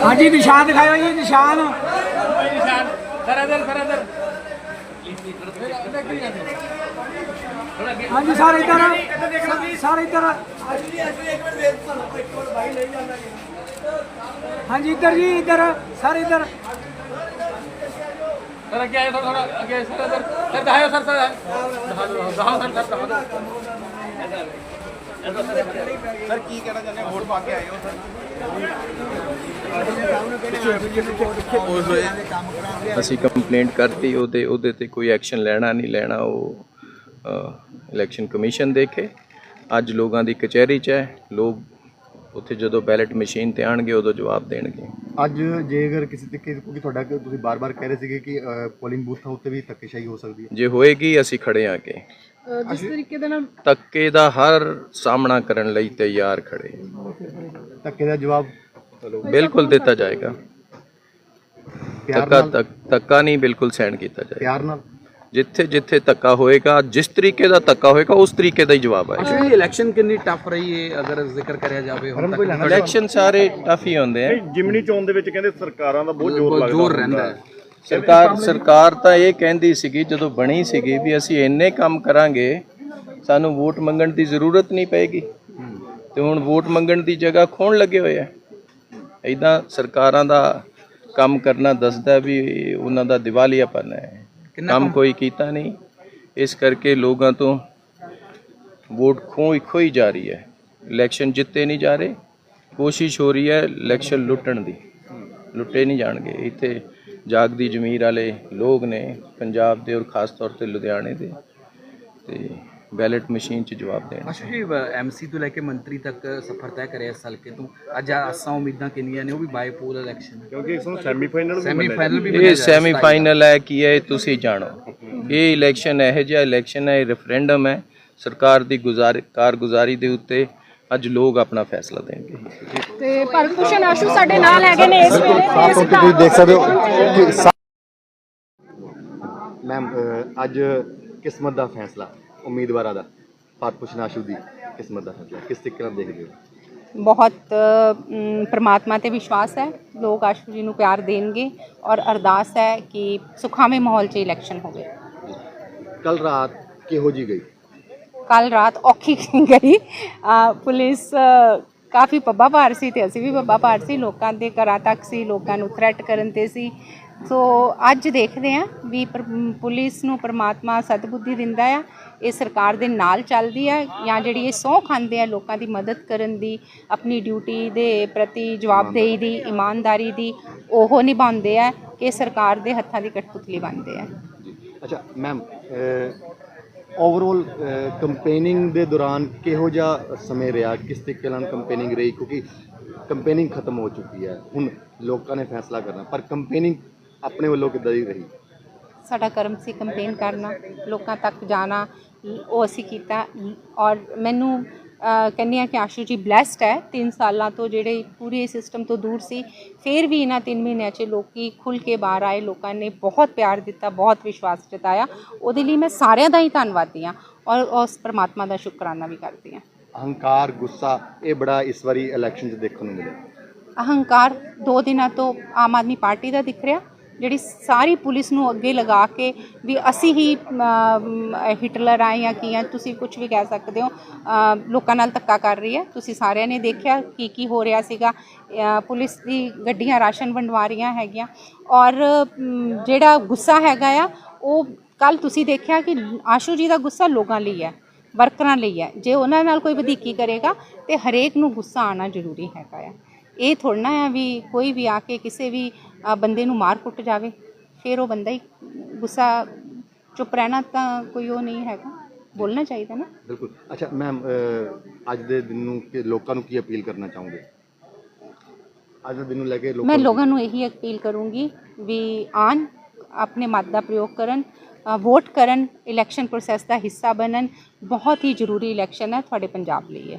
ਹਾਂਜੀ, ਨਿਸ਼ਾਨ ਦਿਖਾਇਆ ਜੀ, ਨਿਸ਼ਾਨ। ਨਿਸ਼ਾਨ ਸਰ, ਇਧਰ ਸਰ ਇਧਰ ਹਾਂਜੀ ਸਰ, ਇਧਰ ਸਰ ਇਧਰ ਹਾਂਜੀ, ਇਧਰ ਜੀ, ਇਧਰ, ਸਰ ਇਧਰ। ਸਰ, ਅੱਗੇ ਆਇਆ ਥੋੜਾ ਥੋੜਾ ਅੱਗੇ, ਸਰ, ਇਧਰ। ਸਰ ਦਿਖਾਓ ਸਰ ਸਰ। ਦਿਖਾਓ ਸਰ ਦਿਖਾਓ ਸਰ ਦਿਖਾਓ ਸਰ ਕੀ ਕਹਿਣਾ ਚਾਹੁੰਦੇ ਹੋ? ਵੋਟ ਪਾ ਕੇ ਆਏ ਹੋ ਸਰ? ਅਸੀਂ ਕੰਪਲੇਂਟ ਕਰਤੀ ਉਹਦੇ ਉਹਦੇ ਤੇ ਕੋਈ ਐਕਸ਼ਨ ਲੈਣਾ ਨਹੀਂ ਲੈਣਾ ਉਹ ਇਲੈਕਸ਼ਨ ਕਮਿਸ਼ਨ ਦੇਖੇ। ਅੱਜ ਲੋਕਾਂ ਦੀ ਕਚਹਿਰੀ 'ਚ ਹੈ। ਲੋਕ ਉੱਥੇ ਜਦੋਂ ਬੈਲਟ ਮਸ਼ੀਨ ਤੇ ਆਣਗੇ ਉਦੋਂ ਜਵਾਬ ਦੇਣਗੇ। ਅੱਜ ਜੇ ਅਗਰ ਕਿਸੇ ਤਰੀਕੇ ਕਿਉਂਕਿ ਤੁਹਾਡਾ ਤੁਸੀਂ ਬਾਰ-ਬਾਰ ਕਹਿ ਰਹੇ ਸੀਗੇ ਕਿ ਪੋਲਿੰਗ ਬੂਥਾਂ ਉੱਤੇ ਵੀ ਧੱਕੇਸ਼ਾਹੀ ਹੋ ਸਕਦੀ ਹੈ। ਜੇ ਹੋਏਗੀ ਅਸੀਂ ਖੜੇ ਆ ਕੇ ਜਿਸ ਤਰੀਕੇ ਦੇ ਨਾਲ ਧੱਕੇ ਦਾ ਹਰ ਸਾਹਮਣਾ ਕਰਨ ਲਈ ਤਿਆਰ ਖੜੇ। ਧੱਕੇ ਦਾ ਜਵਾਬ ਬਿਲਕੁਲ ਦਿੱਤਾ ਜਾਏਗਾ। ਪਿਆਰ ਧੱਕਾ ਨਾਲ। ਧੱਕ- ਧੱਕਾ ਨਹੀਂ ਬਿਲਕੁਲ ਸਹਿਣ ਕੀਤਾ ਜਾਏਗਾ। ਪਿਆਰ ਨਾਲ। ਜਿੱਥੇ ਜਿੱਥੇ ਧੱਕਾ ਹੋਏਗਾ ਜਿਸ ਤਰੀਕੇ ਦਾ ਧੱਕਾ ਹੋਏਗਾ ਉਸ ਤਰੀਕੇ ਦਾ ਹੀ ਜਵਾਬ ਆਏਗਾ। ਅੱਛਾ ਇਲੈਕਸ਼ਨ ਕਿੰਨੀ ਟਫ ਰਹੀ ਹੈ ਅਗਰ ਜ਼ਿਕਰ ਕਰਿਆ ਜਾਵੇ ਹੁਣ ਤੱਕ? ਇਲੈਕਸ਼ਨ ਸਾਰੇ ਟਫ ਹੀ ਹੁੰਦੇ ਆ। ਜਿਮਨੀ ਚੋਣ ਦੇ ਵਿੱਚ ਕਹਿੰਦੇ ਸਰਕਾਰਾਂ ਦਾ ਬਹੁਤ ਜ਼ੋਰ ਲੱਗਦਾ ਜ਼ੋਰ ਰਹਿੰਦਾ ਹੈ। ਸਰਕਾਰ ਸਰਕਾਰ ਤਾਂ ਇਹ ਕਹਿੰਦੀ ਸੀਗੀ ਜਦੋਂ ਬਣੀ ਸੀਗੀ ਵੀ ਅਸੀਂ ਇੰਨੇ ਕੰਮ ਕਰਾਂਗੇ ਸਾਨੂੰ ਵੋਟ ਮੰਗਣ ਦੀ ਜ਼ਰੂਰਤ ਨਹੀਂ ਪਏਗੀ। ਤੇ ਹੁਣ ਵੋਟ ਮੰਗਣ ਦੀ ਜਗ੍ਹਾ ਖੋਣ ਲੱਗੇ ਹੋਏ ਆ। ਇਦਾਂ ਸਰਕਾਰਾਂ ਦਾ ਕੰਮ ਕਰਨਾ ਦੱਸਦਾ ਵੀ ਉਹਨਾਂ ਦਾ ਦਿਵਾਲੀਆਪਨ ਹੈ। ਕੰਮ ਕੋਈ ਕੀਤਾ ਨਹੀਂ। ਇਸ ਕਰਕੇ ਲੋਕਾਂ ਤੋਂ ਵੋਟ ਖੋਈ ਖੋਈ ਜਾ ਰਹੀ ਹੈ। ਇਲੈਕਸ਼ਨ ਜਿੱਤੇ ਨਹੀਂ ਜਾ ਰਹੇ। ਕੋਸ਼ਿਸ਼ ਹੋ ਰਹੀ ਹੈ ਇਲੈਕਸ਼ਨ ਲੁੱਟਣ ਦੀ। ਲੁੱਟੇ ਨਹੀਂ ਜਾਣਗੇ। ਇੱਥੇ ਜਾਗਦੀ ਜ਼ਮੀਰ ਵਾਲੇ ਲੋਕ ਨੇ ਪੰਜਾਬ ਦੇ ਔਰ ਖਾਸ ਤੌਰ ਤੇ ਲੁਧਿਆਣੇ ਦੇ ਤੇ ਬੈਲਟ ਮਸ਼ੀਨ 'ਚ ਜਵਾਬ ਦੇਣ। ਅੱਛਾ ਜੀ ਐਮਸੀ ਤੋਂ ਲੈ ਕੇ ਮੰਤਰੀ ਤੱਕ ਸਫ਼ਰ ਤੈਅ ਕਰਿਆ ਇਸ ਹਲਕੇ ਤੋਂ। ਅੱਜ ਆਸਾਂ ਉਮੀਦਾਂ ਕਿੰਨੀਆਂ ਨੇ ਉਹ ਵੀ ਬਾਈ ਪੋਲ ਇਲੈਕਸ਼ਨ ਕਿਉਂਕਿ ਇਸ ਨੂੰ ਸੈਮੀਫਾਈਨਲ ਸੈਮੀ ਫਾਈਨਲ ਵੀ ਇਹ ਸੈਮੀ ਫਾਈਨਲ ਹੈ ਕੀ ਹੈ ਤੁਸੀਂ ਜਾਣੋ। ਇਹ ਇਲੈਕਸ਼ਨ ਇਹੋ ਜਿਹਾ ਇਲੈਕਸ਼ਨ ਹੈ ਇਹ ਰੈਫਰੈਂਡਮ ਹੈ। ਸਰਕਾਰ ਦੀ ਗੁਜ਼ਾਰ ਕਾਰਗੁਜ਼ਾਰੀ ਦੇ ਉੱਤੇ ਅੱਜ ਲੋਕ ਆਪਣਾ ਫੈਸਲਾ ਦੇਣਗੇ। ਤੇ ਭਾਰਤ ਭੂਸ਼ਣ ਆਸ਼ੂ ਸਾਡੇ ਨਾਲ ਹੈਗੇ ਨੇ ਇਸ ਵੇਲੇ। ਤੇ ਤੁਸੀਂ ਦੇਖ ਸਕਦੇ ਹੋ ਕਿ ਸਾ- ਮੈਮ ਅੱਜ ਕਿਸਮਤ ਦਾ ਫੈਸਲਾ ਉਮੀਦਵਾਰਾਂ ਦਾ ਭੂਸ਼ਣ ਆਸ਼ੂ ਦੀ ਕਿਸਮਤ ਦਾ ਫੈਸਲਾ। ਕਿਸ ਤਰੀਕੇ ਨਾਲ ਦੇਖਦੇ ਹੋ? ਬਹੁਤ ਅਮ, ਪ੍ਰਮਾਤਮਾ ਤੇ ਵਿਸ਼ਵਾਸ ਹੈ। ਲੋਕ ਆਸ਼ੂ ਜੀ ਨੂੰ ਪਿਆਰ ਦੇਣਗੇ ਔਰ ਅਰਦਾਸ ਹੈ ਕਿ ਸੁਖਾਵੇਂ ਮਾਹੌਲ 'ਚ ਇਲੈਕਸ਼ਨ ਹੋਵੇ। ਕੱਲ ਰਾਤ ਕਿਹੋ ਜੀ ਗਈ? ਕੱਲ ਰਾਤ ਔਖੀ ਗਈ। ਪੁਲਿਸ ਕਾਫੀ ਪੱਬਾ ਭਾਰ ਸੀ ਤੇ ਅਸੀਂ ਵੀ ਪੱਬਾ ਭਾਰ ਸੀ। ਲੋਕਾਂ ਦੇ ਘਰਾਂ ਤੱਕ ਸੀ, ਲੋਕਾਂ ਨੂੰ ਥ੍ਰੈਟ ਕਰਨ ਤੇ ਸੀ। ਸੋ ਅੱਜ ਦੇਖਦੇ ਹਾਂ ਵੀ ਪਰ- ਪੁਲਿਸ ਨੂੰ ਪਰਮਾਤਮਾ ਸਤਬੁੱਧੀ ਦਿੰਦਾ ਆ, ਇਹ ਸਰਕਾਰ ਦੇ ਨਾਲ ਚੱਲਦੀ ਆ ਜਾਂ ਜਿਹੜੀ ਇਹ ਸਹੁੰ ਖਾਂਦੇ ਆ ਲੋਕਾਂ ਦੀ ਮਦਦ ਕਰਨ ਦੀ, ਆਪਣੀ ਡਿਊਟੀ ਦੇ ਪ੍ਰਤੀ ਜਵਾਬਦੇਹੀ ਦੀ, ਇਮਾਨਦਾਰੀ ਦੀ, ਉਹ ਨਿਭਾਉਂਦੇ ਆ ਕਿ ਸਰਕਾਰ ਦੇ ਹੱਥਾਂ ਦੀ ਕਠਪੁਤਲੀ ਬਣਦੇ ਆ। ਅੱਛਾ ਮੈਮ ਓਵਰਆਲ ਕੰਪੇਨਿੰਗ uh, ਦੇ ਦੌਰਾਨ ਕਿਹੋ ਜਿਹਾ ਸਮੇਂ ਰਿਹਾ? ਕਿਸ ਤਰੀਕੇ ਨਾਲ ਕੰਪੇਨਿੰਗ ਰਹੀ? ਕਿਉਂਕਿ ਕੰਪੇਨਿੰਗ ਖਤਮ ਹੋ ਚੁੱਕੀ ਹੈ। ਹੁਣ ਲੋਕਾਂ ਨੇ ਫੈਸਲਾ ਕਰਨਾ। ਪਰ ਕੰਪੇਨਿੰਗ ਆਪਣੇ ਵੱਲੋਂ ਕਿੱਦਾਂ ਦੀ ਰਹੀ? ਸਾਡਾ ਕਰਮ ਸੀ ਕੰਪੇਨ ਕਰਨਾ, ਲੋਕਾਂ ਤੱਕ ਜਾਣਾ, ਉਹ ਅਸੀਂ ਕੀਤਾ। ਔਰ ਮੈਨੂੰ ਕਹਿੰਦੀ ਹਾਂ ਕਿ ਆਸ਼ੂ ਜੀ ਬlesed ਹੈ 3 ਸਾਲਾਂ ਤੋਂ ਜਿਹੜੇ ਪੂਰੇ ਸਿਸਟਮ ਤੋਂ ਦੂਰ ਸੀ ਫਿਰ ਵੀ ਇਹਨਾਂ 3 ਮਹੀਨਿਆਂ 'ਚ ਲੋਕੀ ਖੁੱਲ ਕੇ ਬਾਹਰ ਆਏ ਲੋਕਾਂ ਨੇ ਬਹੁਤ ਪਿਆਰ ਦਿੱਤਾ ਬਹੁਤ ਵਿਸ਼ਵਾਸ ਜਤਾਇਆ। ਉਹਦੇ ਲਈ ਮੈਂ ਸਾਰਿਆਂ ਦਾ ਹੀ ਧੰਨਵਾਦੀ ਹਾਂ ਔਰ ਉਸ ਪ੍ਰਮਾਤਮਾ ਦਾ ਸ਼ੁਕਰਾਨਾ ਵੀ ਕਰਦੀ ਹਾਂ। ਅਹੰਕਾਰ ਗੁੱਸਾ ਇਹ ਬੜਾ ਇਸ ਵਾਰੀ ਇਲੈਕਸ਼ਨ 'ਚ ਦੇਖਣ ਨੂੰ ਮਿਲਿਆ। ਅਹੰਕਾਰ ਦੋ ਦਿਨਾਂ ਤੋਂ ਆਮ ਆਦਮੀ ਪਾਰਟੀ ਦਾ ਦਿਖ ਰਿਹਾ। ਜਿਹੜੀ ਸਾਰੀ ਪੁਲਿਸ ਨੂੰ ਅੱਗੇ ਲਗਾ ਕੇ ਵੀ ਅਸੀਂ ਹੀ ਹਿਟਲਰ ਆਏ ਜਾਂ ਕੀ ਆ, ਤੁਸੀਂ ਕੁਝ ਵੀ ਕਹਿ ਸਕਦੇ ਹੋ ਲੋਕਾਂ ਨਾਲ ਧੱਕਾ ਕਰ ਰਹੀ ਹੈ। ਤੁਸੀਂ ਸਾਰਿਆਂ ਨੇ ਦੇਖਿਆ ਕੀ ਕੀ ਹੋ ਰਿਹਾ ਸੀਗਾ। ਪੁਲਿਸ ਦੀ ਗੱਡੀਆਂ ਰਾਸ਼ਨ ਵੰਡਵਾ ਰਹੀਆਂ ਹੈਗੀਆਂ। ਔਰ ਜਿਹੜਾ ਗੁੱਸਾ ਹੈਗਾ ਆ, ਉਹ ਕੱਲ ਤੁਸੀਂ ਦੇਖਿਆ ਕਿ ਆਸ਼ੂ ਜੀ ਦਾ ਗੁੱਸਾ ਲੋਕਾਂ ਲਈ ਹੈ, ਵਰਕਰਾਂ ਲਈ ਹੈ। ਜੇ ਉਹਨਾਂ ਨਾਲ ਕੋਈ ਵਧੀਕੀ ਕਰੇਗਾ, ਤੇ ਹਰੇਕ ਨੂੰ ਗੁੱਸਾ ਆਣਾ ਜ਼ਰੂਰੀ ਹੈਗਾ ਆ। ਇਹ ਥੋੜ੍ਹਾ ਹੈ ਵੀ ਕੋਈ ਵੀ ਆ ਕੇ ਕਿਸੇ ਵੀ ਬੰਦੇ ਨੂੰ ਮਾਰ ਕੁੱਟ ਜਾਵੇ ਫਿਰ ਉਹ ਬੰਦਾ ਹੀ ਗੁੱਸਾ ਚੁੱਪ ਰਹਿਣਾ ਤਾਂ ਕੋਈ ਉਹ ਨਹੀਂ ਹੈਗਾ ਬੋਲਣਾ ਚਾਹੀਦਾ ਨਾ। ਬਿਲਕੁਲ। ਅੱਛਾ ਮੈਮ ਅੱਜ ਦੇ ਦਿਨ ਨੂੰ ਕਿ ਲੋਕਾਂ ਨੂੰ ਕੀ ਅਪੀਲ ਕਰਨਾ ਚਾਹੋਗੇ? ਅੱਜ ਦੇ ਦਿਨ ਨੂੰ ਲੈ ਕੇ ਲੋਕਾਂ ਮੈਂ ਲੋਕਾਂ ਨੂੰ ਇਹੀ ਅਪੀਲ ਕਰੂੰਗੀ ਵੀ ਆਣ ਆਪਣੇ ਮਤ ਦਾ ਪ੍ਰਯੋਗ ਕਰਨ ਵੋਟ ਕਰਨ ਇਲੈਕਸ਼ਨ ਪ੍ਰੋਸੈਸ ਦਾ ਹਿੱਸਾ ਬਣਨ ਬਹੁਤ ਹੀ ਜ਼ਰੂਰੀ ਇਲੈਕਸ਼ਨ ਹੈ ਤੁਹਾਡੇ ਪੰਜਾਬ ਲਈ ਇਹ।